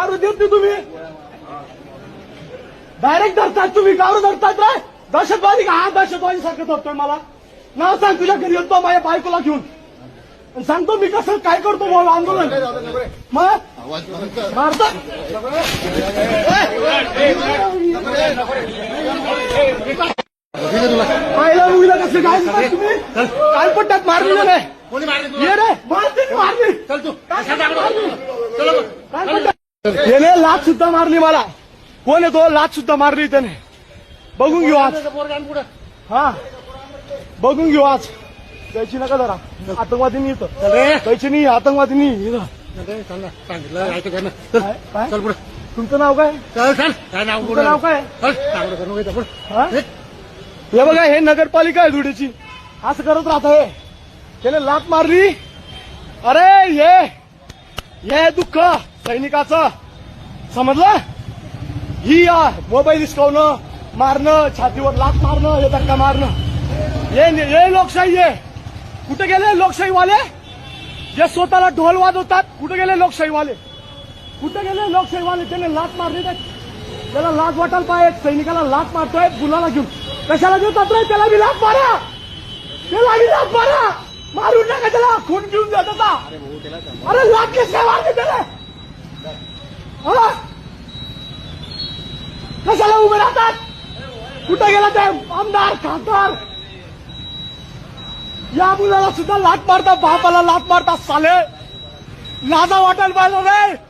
कारू देत नाही तुम्ही. डायरेक्ट धरतात तुम्ही कारू धरतात रे. दहशतवादी का? हा दहशतवादी सारखं धरतोय मला. नाव सांग तुझ्या घरी येतो माझ्या बायकोला घेऊन. आणि सांगतो मी कसं काय करतो बोल आंदोलन? मग? मारतात पाहिलं मुलीला कसं काय तुम्ही? काय पट्ट्यात मारलेलं नाही? ये रे मारते मारली चल तू काय कशाला मारली? चलो मग. काय पट्ट्यात? त्याने लाच सुद्धा मारली मला. कोण आहे तो? लाच सुद्धा मारली त्याने. बघून घेऊ आज. हा. बघून घेऊ आज. द्यायची नका जरा आतंकवादी नाही रे. द्यायची नाही आतंकवादी नाही. सांगितलं तुमचं नाव काय? काय नाव तुमचं नाव काय? हा? हे बघा हे नगरपालिका आहे धुळ्याची असं करत राहत हे. त्याने लात मारली. अरे ये हे दुःख सैनिकाचं. समजलं? ही या मोबाईल हिसकावणं मारणं छातीवर लात मारणं हे धक्का मारणं. ये ये लोकशाही आहे. कुठे गेले लोकशाहीवाले? जे स्वतःला ढोल वाजवतात कुठे गेले लोकशाहीवाले? कुठे गेले लोकशाहीवाले? त्याने लात मारली त्याला लाच वाटायला पाहिजे सैनिकाला लाच मारतोय गुन्हाला घेऊन. कशाला घेऊ रे? त्याला बी लात मारा! त्याला बी लाच मारा! मारून टाका त्याला खून घेऊन जात होता अरे काय मारते त्याला. हा? कशाला उभे राहतात? कुठे गेला ते? आमदार खासदार. या मुलाला सुद्धा लात मारतात बापाला लात मारतात साले. लाजा वाटायला पाहिजे रे.